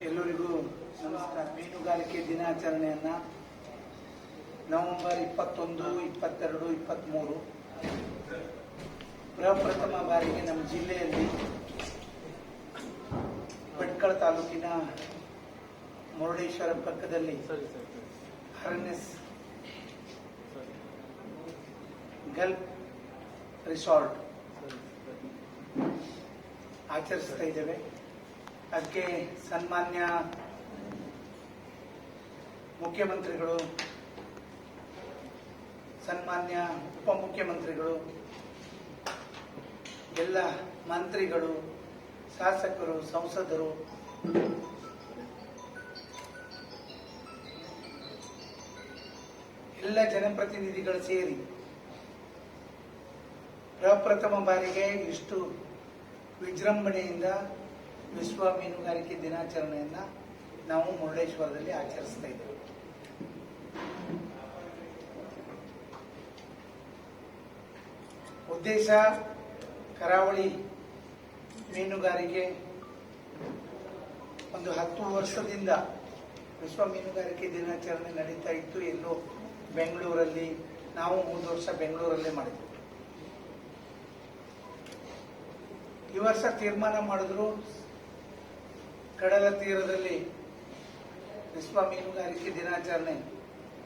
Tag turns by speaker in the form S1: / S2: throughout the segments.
S1: ಎಲ್ಲರಿಗೂ ನಮಸ್ಕಾರ. ಮೀನುಗಾರಿಕೆ ದಿನಾಚರಣೆಯನ್ನ ನವೆಂಬರ್ ಇಪ್ಪತ್ತೊಂದು ಇಪ್ಪತ್ತೆರಡು ಇಪ್ಪತ್ತ್ಮೂರು ಪ್ರಪ್ರಥಮ ಬಾರಿಗೆ ನಮ್ಮ ಜಿಲ್ಲೆಯಲ್ಲಿ ಭಟ್ಕಳ ತಾಲೂಕಿನ ಮುರುಡೇಶ್ವರ ಪಕ್ಕದಲ್ಲಿ ಹರ್ನೆಸ್ ಗಲ್ಫ್ ರಿಸಾರ್ಟ್
S2: ಸರಿ ಸರಿ.
S1: ಆಚರಿಸ್ತಾ ಇದ್ದೇವೆ. ಅದಕ್ಕೆ ಸನ್ಮಾನ್ಯ ಮುಖ್ಯಮಂತ್ರಿಗಳು, ಸನ್ಮಾನ್ಯ ಉಪಮುಖ್ಯಮಂತ್ರಿಗಳು, ಎಲ್ಲ ಮಂತ್ರಿಗಳು, ಶಾಸಕರು, ಸಂಸದರು, ಎಲ್ಲ ಜನಪ್ರತಿನಿಧಿಗಳು ಸೇರಿ ಪ್ರಪ್ರಥಮ ಬಾರಿಗೆ ಇಷ್ಟು ವಿಜೃಂಭಣೆಯಿಂದ ವಿಶ್ವ ಮೀನುಗಾರಿಕೆ ದಿನಾಚರಣೆಯನ್ನ ನಾವು ಮುರುಡೇಶ್ವರದಲ್ಲಿ ಆಚರಿಸ್ತಾ ಇದ್ದೇವೆ. ಉದ್ದೇಶ, ಕರಾವಳಿ ಮೀನುಗಾರಿಕೆ ಒಂದು ಹತ್ತು ವರ್ಷದಿಂದ ವಿಶ್ವ ಮೀನುಗಾರಿಕೆ ದಿನಾಚರಣೆ ನಡೀತಾ ಇತ್ತು ಎಲ್ಲೋ ಬೆಂಗಳೂರಲ್ಲಿ, ನಾವು ಮೂರು ವರ್ಷ ಬೆಂಗಳೂರಲ್ಲೇ ಮಾಡಿದ್ವಿ. ಈ ವರ್ಷ ತೀರ್ಮಾನ ಮಾಡಿದ್ರು ಕಡಲ ತೀರದಲ್ಲಿ ವಿಶ್ವ ಮೀನುಗಾರಿಕೆ ದಿನಾಚರಣೆ.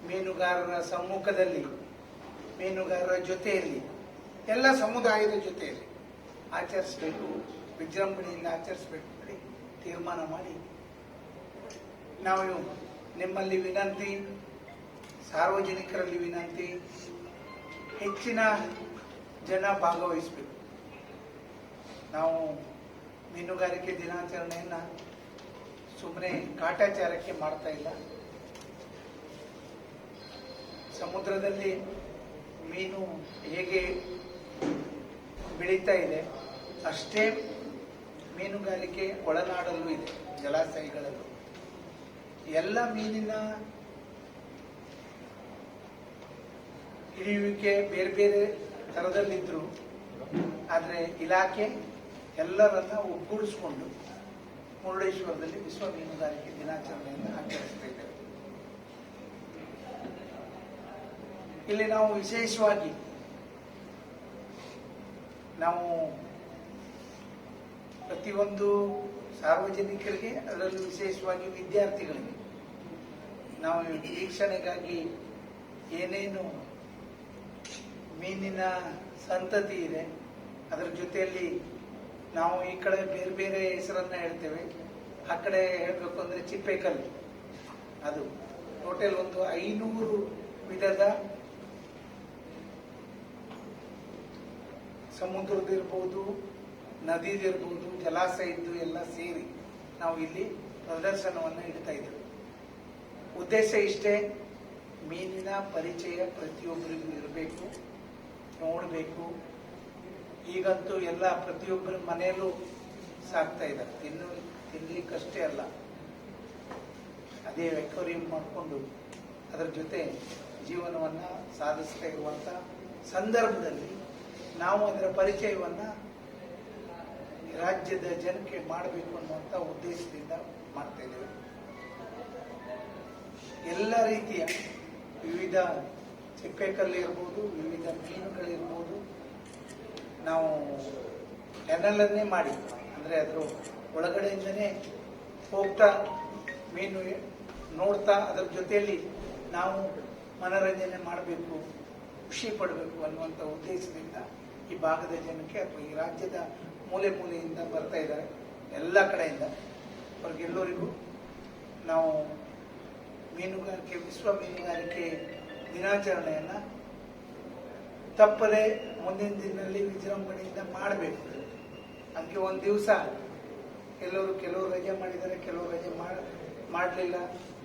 S1: ಮೀನುಗಾರರ ಸಮ್ಮುಖದಲ್ಲಿ, ಮೀನುಗಾರರ ಜೊತೆಯಲ್ಲಿ, ಎಲ್ಲ ಸಮುದಾಯದ ಜೊತೆಯಲ್ಲಿ ಆಚರಿಸಬೇಕು, ವಿಜೃಂಭಣೆಯಿಂದ ಆಚರಿಸಬೇಕು ಹೇಳಿ ತೀರ್ಮಾನ ಮಾಡಿ. ನಾವು ನಿಮ್ಮಲ್ಲಿ ವಿನಂತಿ, ಸಾರ್ವಜನಿಕರಲ್ಲಿ ವಿನಂತಿ, ಹೆಚ್ಚಿನ ಜನ ಭಾಗವಹಿಸಬೇಕು. ನಾವು ಮೀನುಗಾರಿಕೆ ದಿನಾಚರಣೆಯನ್ನ ಸುಮ್ಮನೆ ಕಾಟಾಚಾರಕ್ಕೆ ಮಾಡ್ತಾ ಇಲ್ಲ. ಸಮುದ್ರದಲ್ಲಿ ಮೀನು ಹೇಗೆ ಬೆಳೀತಾ ಇದೆ, ಅಷ್ಟೇ ಮೀನುಗಾರಿಕೆ ಒಳನಾಡಲ್ಲೂ ಇದೆ, ಜಲಾಶಯಗಳಲ್ಲೂ. ಎಲ್ಲ ಮೀನಿನ ಹಿಡಿಯುವಿಕೆ ಬೇರೆ ಬೇರೆ ತರದಲ್ಲಿದ್ರು ಆದರೆ ಇಲಾಖೆ ಎಲ್ಲರನ್ನ ಒಗ್ಗೂಡಿಸಿಕೊಂಡು ಮುರುಡೇಶ್ವರದಲ್ಲಿ ವಿಶ್ವ ಮೀನುಗಾರಿಕೆ ದಿನಾಚರಣೆಯನ್ನು ಆಚರಿಸ್ತಾ ಇದ್ದೇವೆ ಇಲ್ಲಿ ನಾವು ವಿಶೇಷವಾಗಿ ನಾವು ಪ್ರತಿಯೊಂದು ಸಾರ್ವಜನಿಕರಿಗೆ, ಅದರಲ್ಲೂ ವಿಶೇಷವಾಗಿ ವಿದ್ಯಾರ್ಥಿಗಳಿಗೆ ನಾವು ವೀಕ್ಷಣೆಗಾಗಿ ಏನೇನು ಮೀನಿನ ಸಂತತಿ ಇದೆ, ಅದರ ಜೊತೆಯಲ್ಲಿ ನಾವು ಈ ಕಡೆ ಬೇರೆ ಬೇರೆ ಹೆಸರನ್ನ ಹೇಳ್ತೇವೆ. ಆ ಕಡೆ ಹೇಳಬೇಕು ಅಂದ್ರೆ ಚಿಪ್ಪೇಕಲ್ ಅದು ಟೋಟಲ್ ಒಂದು ಐನೂರು ವಿಧದ ಸಮುದ್ರದಿರ್ಬೋದು ನದಿದಿರ್ಬೋದು, ಜಲಾಶಯದ್ದು ಎಲ್ಲ ಸೇರಿ ನಾವು ಇಲ್ಲಿ ಪ್ರದರ್ಶನವನ್ನು ಇಡ್ತಾ ಇದ್ದೇವೆ. ಉದ್ದೇಶ ಇಷ್ಟೇ, ಮೀನಿನ ಪರಿಚಯ ಪ್ರತಿಯೊಬ್ಬರಿಗೂ ಇರಬೇಕು, ನೋಡಬೇಕು ಈಗಂತೂ ಎಲ್ಲ ಪ್ರತಿಯೊಬ್ಬರ ಮನೆಯಲ್ಲೂ ಸಾಕ್ತಾ ಇದ್ದಾರೆ. ತಿನ್ನು, ತಿನ್ಲಿಕ್ಕಷ್ಟೇ ಅಲ್ಲ. ಅದೇ ವೆಕ್ವರಿಯಂ ಮಾಡಿಕೊಂಡು ಅದರ ಜೊತೆ ಜೀವನವನ್ನು ಸಾಧಿಸ್ತಾ ಇರುವಂಥ ಸಂದರ್ಭದಲ್ಲಿ ನಾವು ಅದರ ಪರಿಚಯವನ್ನು ರಾಜ್ಯದ ಜನಕ್ಕೆ ಮಾಡಬೇಕು ಅನ್ನುವಂಥ ಉದ್ದೇಶದಿಂದ ಮಾಡ್ತಾ ಇದ್ದೇವೆ. ಎಲ್ಲ ರೀತಿಯ ವಿವಿಧ ಚಿಪ್ಪೆಕಲ್ಲು ಇರ್ಬೋದು, ವಿವಿಧ ಮೀನುಗಳಿರ್ಬೋದು ನಾವು ಕೆನಲನ್ನೇ ಮಾಡಿ, ಅಂದರೆ ಅದರ ಒಳಗಡೆಯಿಂದನೇ ಹೋಗ್ತಾ, ಮೀನು ನೋಡ್ತಾ, ಅದರ ಜೊತೆಯಲ್ಲಿ ನಾವು ಮನೋರಂಜನೆ ಮಾಡಬೇಕು, ಖುಷಿ ಪಡಬೇಕು ಅನ್ನುವಂಥ ಉದ್ದೇಶದಿಂದ ಈ ಭಾಗದ ಜನಕ್ಕೆ ಅಥವಾ ಈ ರಾಜ್ಯದ ಮೂಲೆ ಮೂಲೆಯಿಂದ ಬರ್ತಾ ಇದ್ದಾರೆ, ಎಲ್ಲ ಕಡೆಯಿಂದ. ಅವ್ರಿಗೆಲ್ಲರಿಗೂ ನಾವು ಮೀನುಗಾರಿಕೆ, ವಿಶ್ವ ಮೀನುಗಾರಿಕೆ ದಿನಾಚರಣೆಯನ್ನ ತಪ್ಪದೆ ಮುಂದಿನ ದಿನದಲ್ಲಿ ವಿಜೃಂಭಣೆಯಿಂದ ಮಾಡಬೇಕು. ಅದಕ್ಕೆ ಒಂದು ದಿವಸ ಎಲ್ಲರೂ ಕೆಲವರು ರಜೆ ಮಾಡಿದ್ದಾರೆ, ಕೆಲವರು ರಜೆ ಮಾಡಲಿಲ್ಲ.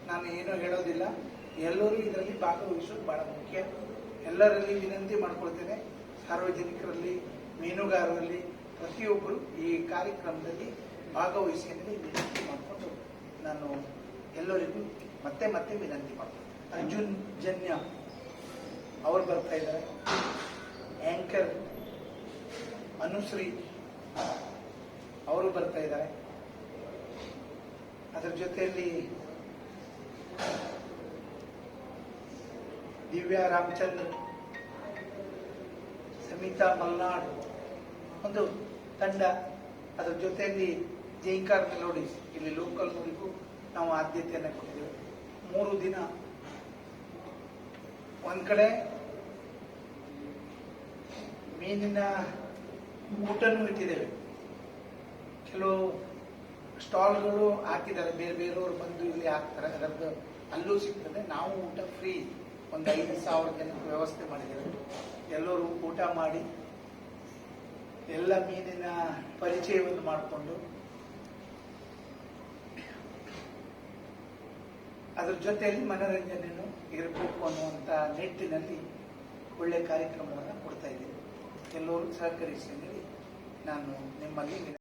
S1: ನಾನು ಏನೂ ಹೇಳೋದಿಲ್ಲ. ಎಲ್ಲರೂ ಇದರಲ್ಲಿ ಭಾಗವಹಿಸೋದು ಬಹಳ ಮುಖ್ಯ. ಎಲ್ಲರಲ್ಲಿ ವಿನಂತಿ ಮಾಡ್ಕೊಳ್ತೇನೆ. ಸಾರ್ವಜನಿಕರಲ್ಲಿ, ಮೀನುಗಾರರಲ್ಲಿ, ಪ್ರತಿಯೊಬ್ಬರು ಈ ಕಾರ್ಯಕ್ರಮದಲ್ಲಿ ಭಾಗವಹಿಸಿ ಅಂತ ವಿನಂತಿ ಮಾಡಿಕೊಂಡು ನಾನು ಎಲ್ಲರಿಗೂ ಮತ್ತೆ ಮತ್ತೆ ವಿನಂತಿ ಮಾಡ್ತೀನಿ ಅರ್ಜುನ್ ಜನ್ಯ, ಅವರು ಬರ್ತಾ ಇದ್ದಾರೆ. ಅನುಶ್ರೀ ಅವರು ಬರ್ತಾ ಇದ್ದಾರೆ. ಅದರ ಜೊತೆಯಲ್ಲಿ ದಿವ್ಯಾ ರಾಮಚಂದ್ರ, ಸಮಿತಾ ಮಲ್ನಾಡ್, ಒಂದು ತಂಡ ಅದರ ಜೊತೆಯಲ್ಲಿ ಜೈಂಕಾರ್ ಮೆಲೋಡಿಸ್ ಇಲ್ಲಿ ಲೋಕಲ್ ನುಡಿಗೂ ನಾವು ಆದ್ಯತೆಯನ್ನು ಕೊಟ್ಟಿದ್ದೇವೆ. ಮೂರು ದಿನ ಒಂದ್ ಕಡೆ ಮೀನಿನ ಊಟನೂ ಇಟ್ಟಿದ್ದೇವೆ. ಕೆಲವು ಸ್ಟಾಲ್ಗಳು ಹಾಕಿದ್ದಾರೆ, ಬೇರೆ ಬೇರೆಯವರು ಬಂದು ಇಲ್ಲಿ ಹಾಕ್ತಾರೆ, ಅದರದ್ದು ಅಲ್ಲೂ ಸಿಗ್ತದೆ. ನಾವು ಊಟ ಫ್ರೀ ಒಂದು ಐದು ಸಾವಿರ ಜನಕ್ಕೆ ವ್ಯವಸ್ಥೆ ಮಾಡಿದ್ದೇವೆ. ಎಲ್ಲರೂ ಊಟ ಮಾಡಿ, ಎಲ್ಲ ಮೀನಿನ ಪರಿಚಯವನ್ನು ಮಾಡಿಕೊಂಡು, ಅದ್ರ ಜೊತೆಯಲ್ಲಿ ಮನೋರಂಜನೆಯನ್ನು ಇರಬೇಕು ಅನ್ನುವಂಥ ನಿಟ್ಟಿನಲ್ಲಿ ಒಳ್ಳೆ ಕಾರ್ಯಕ್ರಮವನ್ನು ಕೊಡ್ತಾ ಇದ್ದೀವಿ. ಎಲ್ಲರೂ ಸಹಕರಿಸಿ ನಾನು ನಿಮ್ಮಲ್ಲಿ